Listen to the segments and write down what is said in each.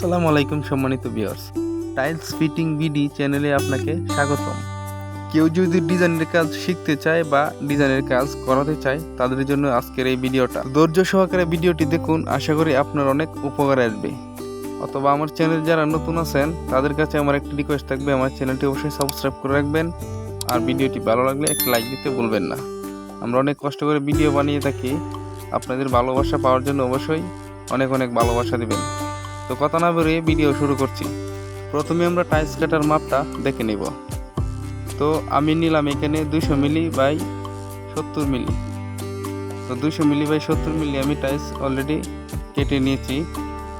আসসালামু আলাইকুম সম্মানিত ভিউয়ার্স টাইলস ফিটিং বিডি চ্যানেলে আপনাকে স্বাগতম। কেউ যদি ডিজাইনের কাজ শিখতে চায় বা ডিজাইনের কাজ করাতে চায়, তাদের জন্য আজকের এই ভিডিওটা। ধৈর্য সহকারে ভিডিওটি দেখুন, আশা করি আপনার অনেক উপকার আসবে। অথবা আমার চ্যানেল যারা নতুন আছেন, তাদের কাছে আমার একটি রিকোয়েস্ট থাকবে, আমার চ্যানেলটি অবশ্যই সাবস্ক্রাইব করে রাখবেন। আর ভিডিওটি ভালো লাগলে একটা লাইক দিতে ভুলবেন না। আমরা অনেক কষ্ট করে ভিডিও বানিয়ে থাকি। আপনাদের ভালোবাসা পাওয়ার জন্য অবশ্যই অনেক অনেক ভালোবাসা দিবেন। তো কথা না বেরিয়ে ভিডিও শুরু করছি। প্রথমে আমরা টাইলস কাটার মাপটা দেখে নেব। তো আমি নিলাম এখানে দুশো মিলি বাই সত্তর মিলি। তো দুশো মিলি বাই সত্তর মিলি আমি টাইলস অলরেডি কেটে নিয়েছি।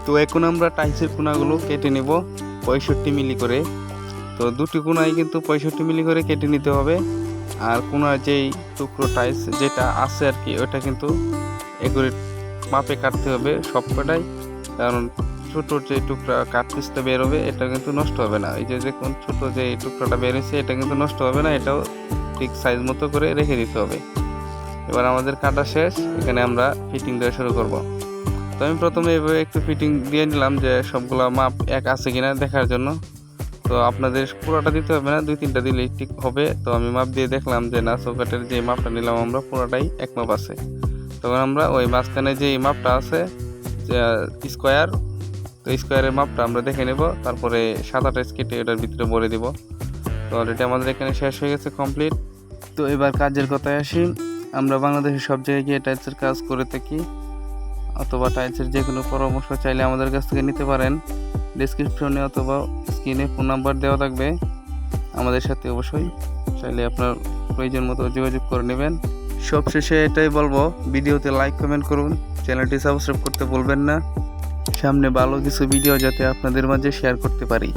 তো এখন আমরা টাইলসের কোনাগুলো কেটে নেব পঁয়ষট্টি মিলি করে। তো দুটি কোনায় কিন্তু পঁয়ষট্টি মিলি করে কেটে নিতে হবে। আর কোনার যেই টুকরো টাইলস যেটা আছে আর কি, ওটা কিন্তু এগুলি মাপে কাটতে হবে সব কটাই কারণ ছোট যে টুকরা কাঠ পিসটা বেরোবে, এটা কিন্তু নষ্ট হবে না। এই যে দেখুন, ছোট যে টুকরাটা বেরোচ্ছে এটা কিন্তু নষ্ট হবে না, এটাও ঠিক সাইজ মতো করে রেখে দিতে হবে। এবার আমাদের কাটা শেষ, এখানে আমরা ফিটিং দেওয়া শুরু করব। তো আমি প্রথমে এভাবে একটু ফিটিং দিয়ে নিলাম যে সবগুলো মাপ এক আছে কিনা দেখার জন্য। তো আপনাদের পুরোটা দিতে হবে না, দুই তিনটা দিলেই ঠিক হবে। তো আমি মাপ দিয়ে দেখলাম যে না চৌকাটের যে মাপটা নিলাম আমরা, পুরোটাই এক মাপ আছে। তখন আমরা ওই মাঝখানে যে মাপটা আছে স্কোয়ার তো স্কোয়ারের মাপটা আমরা দেখে নেব, তারপরে সাদাটা কেটে এটার ভিতরে ভরে দিব। তো অলরেডি আমাদের এখানে শেষ হয়ে গেছে কমপ্লিট তো এবার কাজের কথায় আসি। আমরা বাংলাদেশের সব জায়গায় গিয়ে টাইলসের কাজ করে থাকি, অথবা টাইলসের যে কোনো পরামর্শ চাইলে আমাদের কাছ থেকে নিতে পারেন। ডিসক্রিপশনে অথবা স্ক্রিনে ফোন নাম্বার দেওয়া থাকবে। আমাদের সাথে অবশ্যই চাইলে আপনার প্রয়োজন মতো যোগাযোগ করে নেবেন। সবশেষে এটাই বলব, ভিডিওতে লাইক কমেন্ট করুন। চ্যানেলটি সাবস্ক্রাইব করতে বলবেন না। সামনে ভালো কিছু ভিডিও যাতে আপনাদের মাঝে শেয়ার করতে পারি।